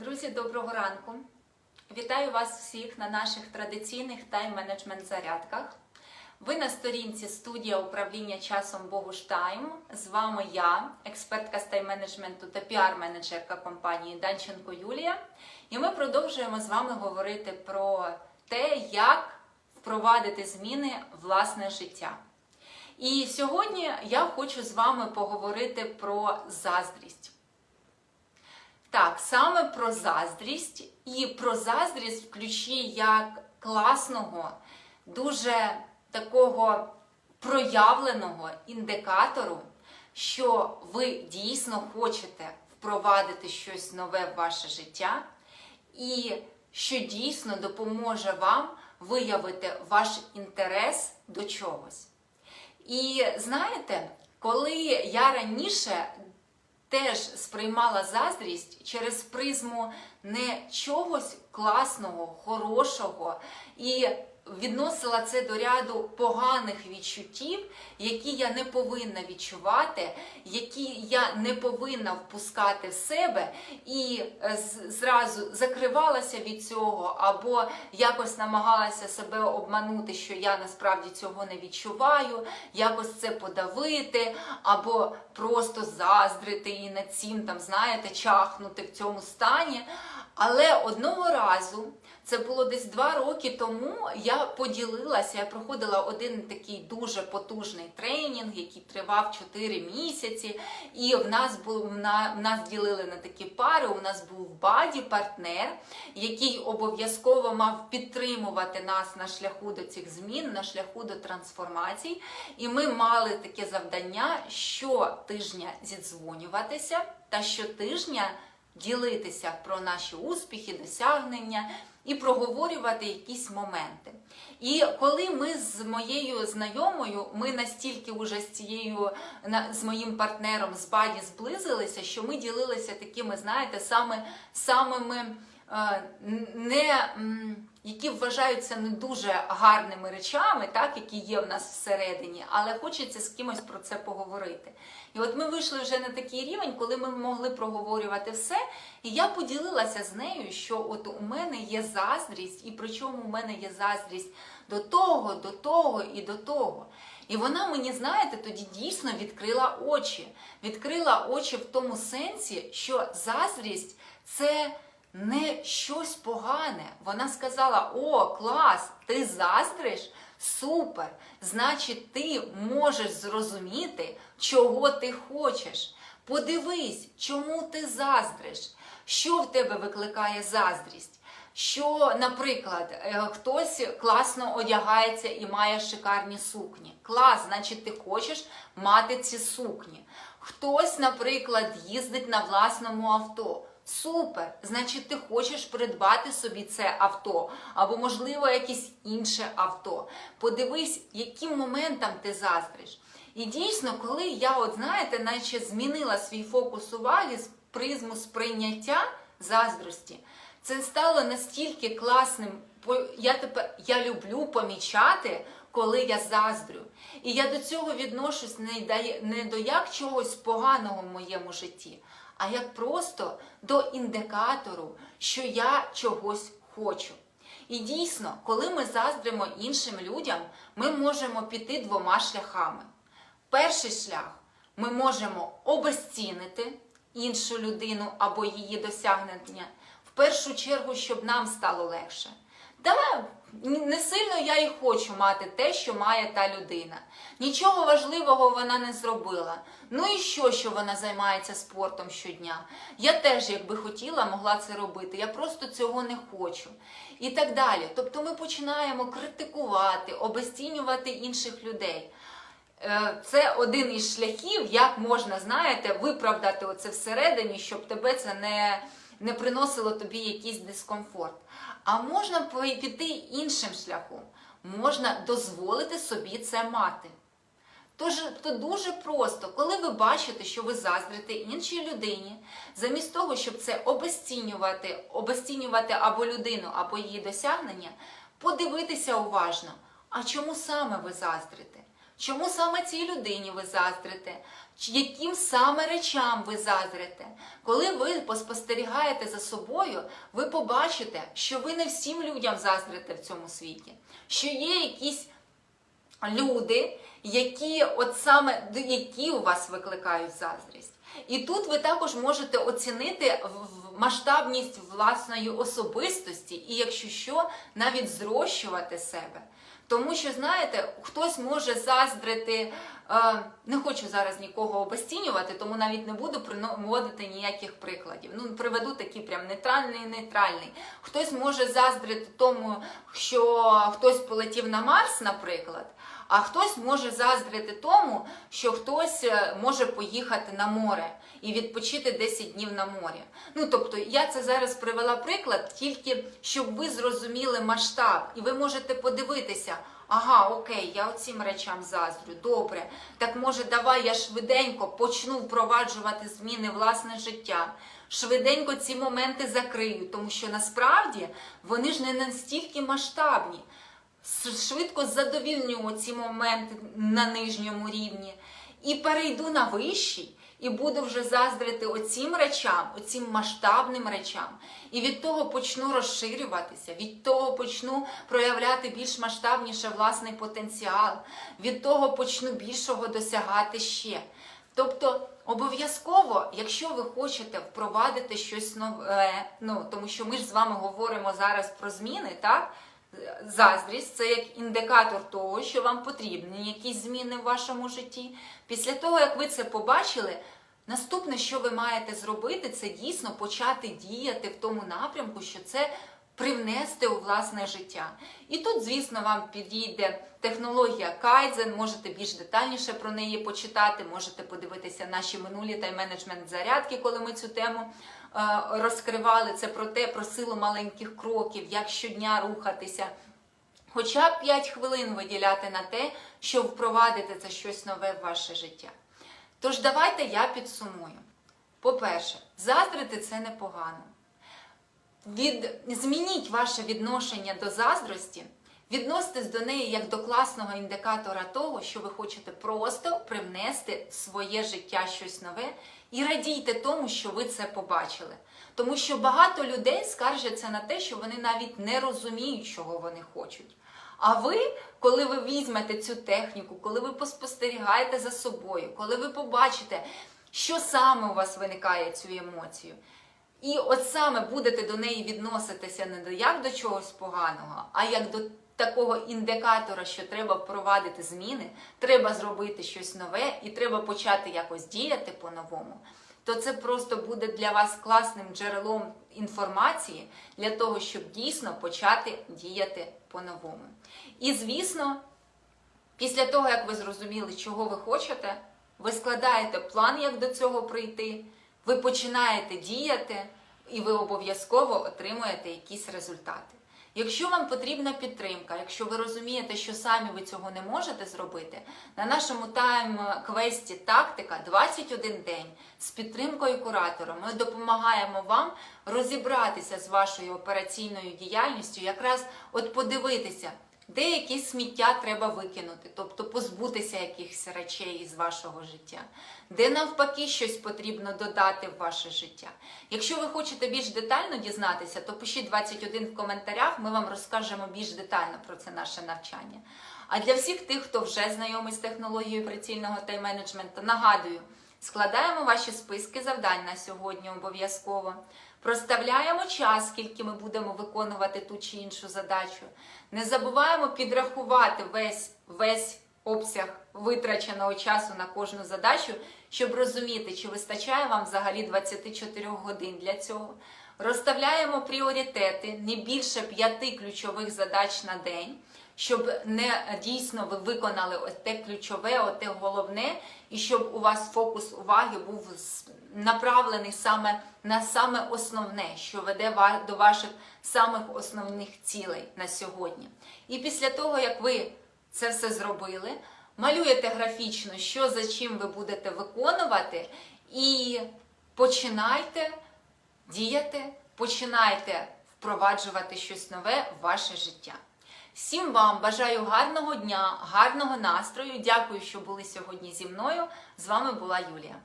Друзі, доброго ранку! Вітаю вас всіх на наших традиційних тайм-менеджмент зарядках. Ви на сторінці студія управління часом Богуш Тайм. З вами я, експертка з тайм-менеджменту та піар-менеджерка компанії Данченко Юлія. І ми продовжуємо з вами говорити про те, як впровадити зміни власне життя. І сьогодні я хочу з вами поговорити про заздрість. Так, саме про заздрість і про заздрість в ключі як класного, дуже такого проявленого індикатору, що ви дійсно хочете впровадити щось нове в ваше життя, і що дійсно допоможе вам виявити ваш інтерес до чогось. І знаєте, коли я раніше теж сприймала заздрість через призму не чогось класного, хорошого. І відносила це до ряду поганих відчуттів, які я не повинна відчувати, які я не повинна впускати в себе, і е, зразу закривалася від цього, або якось намагалася себе обманути, що я насправді цього не відчуваю, якось це подавити, або просто заздрити і над цим там, знаєте, чахнути в цьому стані. Але одного разу, це було десь два роки тому, я поділилася, я проходила один такий дуже потужний тренінг, який тривав 4 місяці. І в нас був на нас ділили на такі пари. У нас був баді партнер, який обов'язково мав підтримувати нас на шляху до цих змін, на шляху до трансформацій. І ми мали таке завдання щотижня зідзвонюватися та щотижня ділитися про наші успіхи, досягнення і проговорювати якісь моменти. І коли ми з моєю знайомою, ми настільки вже з цією з моїм партнером з Баді зблизилися, що ми ділилися такими, знаєте, саме самими е, не які вважаються не дуже гарними речами, так, які є в нас всередині, але хочеться з кимось про це поговорити. І от ми вийшли вже на такий рівень, коли ми могли проговорювати все. І я поділилася з нею, що от у мене є заздрість, і причому у мене є заздрість до того, до того і до того. І вона мені, знаєте, тоді дійсно відкрила очі. Відкрила очі в тому сенсі, що заздрість це не щось погане. Вона сказала: О, клас, ти заздриш? Супер! Значить, ти можеш зрозуміти, чого ти хочеш. Подивись, чому ти заздриш, що в тебе викликає заздрість. Що, наприклад, е, хтось класно одягається і має шикарні сукні. Клас, значить, ти хочеш мати ці сукні. Хтось, наприклад, їздить на власному авто. Супер! Значить, ти хочеш придбати собі це авто, або, можливо, якесь інше авто. Подивись, яким моментам ти заздриш. І дійсно, коли я, от знаєте, наче змінила свій фокус уваги з призму сприйняття заздрості, це стало настільки класним. Я тепер я люблю помічати, коли я заздрю. І я до цього відношусь не до як чогось поганого в моєму житті, а як просто до індикатору, що я чогось хочу. І дійсно, коли ми заздримо іншим людям, ми можемо піти двома шляхами. Перший шлях ми можемо обезцінити іншу людину або її досягнення, в першу чергу, щоб нам стало легше. Давай, не сильно я і хочу мати те, що має та людина. Нічого важливого вона не зробила. Ну і що, що вона займається спортом щодня? Я теж, якби хотіла, могла це робити. Я просто цього не хочу. І так далі. Тобто ми починаємо критикувати, обезцінювати інших людей. Е, Це один із шляхів, як можна, знаєте, виправдати оце всередині, щоб тебе це не, не приносило тобі якийсь дискомфорт. А можна піти іншим шляхом. Можна дозволити собі це мати. Тож то дуже просто, коли ви бачите, що ви заздрите іншій людині, замість того, щоб це обесцінювати, обесцінювати або людину, або її досягнення, подивитися уважно, а чому саме ви заздрите? Чому саме цій людині ви заздрите? Яким саме речам ви заздрите? Коли ви поспостерігаєте за собою, ви побачите, що ви не всім людям заздрите в цьому світі, що є якісь люди, які от саме які у вас викликають заздрість. І тут ви також можете оцінити масштабність власної особистості, і якщо що, навіть зрощувати себе. Тому що, знаєте, хтось може заздрити, е, не хочу зараз нікого обесцінювати, тому навіть не буду приводити ніяких прикладів. Ну, приведу такий прям нейтральний нейтральний. Хтось може заздрити тому, що хтось полетів на Марс, наприклад. А хтось може заздрити тому, що хтось е, може поїхати на море і відпочити 10 днів на морі. Ну тобто, я це зараз привела приклад, тільки щоб ви зрозуміли масштаб, і ви можете подивитися. Ага, окей, я оцим речам заздрю. Добре. Так може, давай я швиденько почну впроваджувати зміни власне життя. Швиденько ці моменти закрию, тому що насправді вони ж не настільки масштабні швидко задовільню ці моменти на нижньому рівні і перейду на вищий, і буду вже заздрити оцім речам, оцім масштабним речам. І від того почну розширюватися, від того почну проявляти більш масштабніше власний потенціал, від того почну більшого досягати ще. Тобто обов'язково, якщо ви хочете впровадити щось нове, ну тому що ми ж з вами говоримо зараз про зміни, так? Заздрість це як індикатор того, що вам потрібні якісь зміни в вашому житті. Після того, як ви це побачили, наступне, що ви маєте зробити, це дійсно почати діяти в тому напрямку, що це привнести у власне життя. І тут, звісно, вам підійде технологія Kaizen, можете більш детальніше про неї почитати, можете подивитися наші минулі тайм-менеджмент зарядки, коли ми цю тему розкривали. Це про те, про силу маленьких кроків, як щодня рухатися. Хоча б 5 хвилин виділяти на те, щоб впровадити це щось нове в ваше життя. Тож давайте я підсумую. По-перше, заздрити це непогано. Від... Змініть ваше відношення до заздрості, відноситесь до неї як до класного індикатора того, що ви хочете просто привнести в своє життя щось нове і радійте тому, що ви це побачили. Тому що багато людей скаржаться на те, що вони навіть не розуміють, чого вони хочуть. А ви, коли ви візьмете цю техніку, коли ви поспостерігаєте за собою, коли ви побачите, що саме у вас виникає цю емоцію, і от саме будете до неї відноситися не як до чогось поганого, а як до такого індикатора, що треба впровадити зміни, треба зробити щось нове і треба почати якось діяти по-новому, то це просто буде для вас класним джерелом інформації для того, щоб дійсно почати діяти по-новому. І звісно, після того, як ви зрозуміли, чого ви хочете, ви складаєте план, як до цього прийти, ви починаєте діяти, і ви обов'язково отримуєте якісь результати. Якщо вам потрібна підтримка, якщо ви розумієте, що самі ви цього не можете зробити, на нашому тайм-квесті тактика 21 день з підтримкою куратора ми допомагаємо вам розібратися з вашою операційною діяльністю, якраз от подивитися, де якісь сміття треба викинути, тобто позбутися якихось речей із вашого життя, де навпаки щось потрібно додати в ваше життя. Якщо ви хочете більш детально дізнатися, то пишіть 21 в коментарях, ми вам розкажемо більш детально про це наше навчання. А для всіх тих, хто вже знайомий з технологією прицільного тайм-менеджменту, нагадую, складаємо ваші списки завдань на сьогодні обов'язково. Проставляємо час, скільки ми будемо виконувати ту чи іншу задачу. Не забуваємо підрахувати весь, весь обсяг витраченого часу на кожну задачу, щоб розуміти, чи вистачає вам взагалі 24 годин для цього. Розставляємо пріоритети не більше п'яти ключових задач на день, щоб не дійсно ви виконали ось те ключове, оте головне, і щоб у вас фокус уваги був направлений саме на саме основне, що веде до ваших самих основних цілей на сьогодні. І після того, як ви це все зробили, малюєте графічно, що за чим ви будете виконувати, і починайте діяти, починайте впроваджувати щось нове в ваше життя. Всім вам бажаю гарного дня, гарного настрою. Дякую, що були сьогодні зі мною. З вами була Юлія.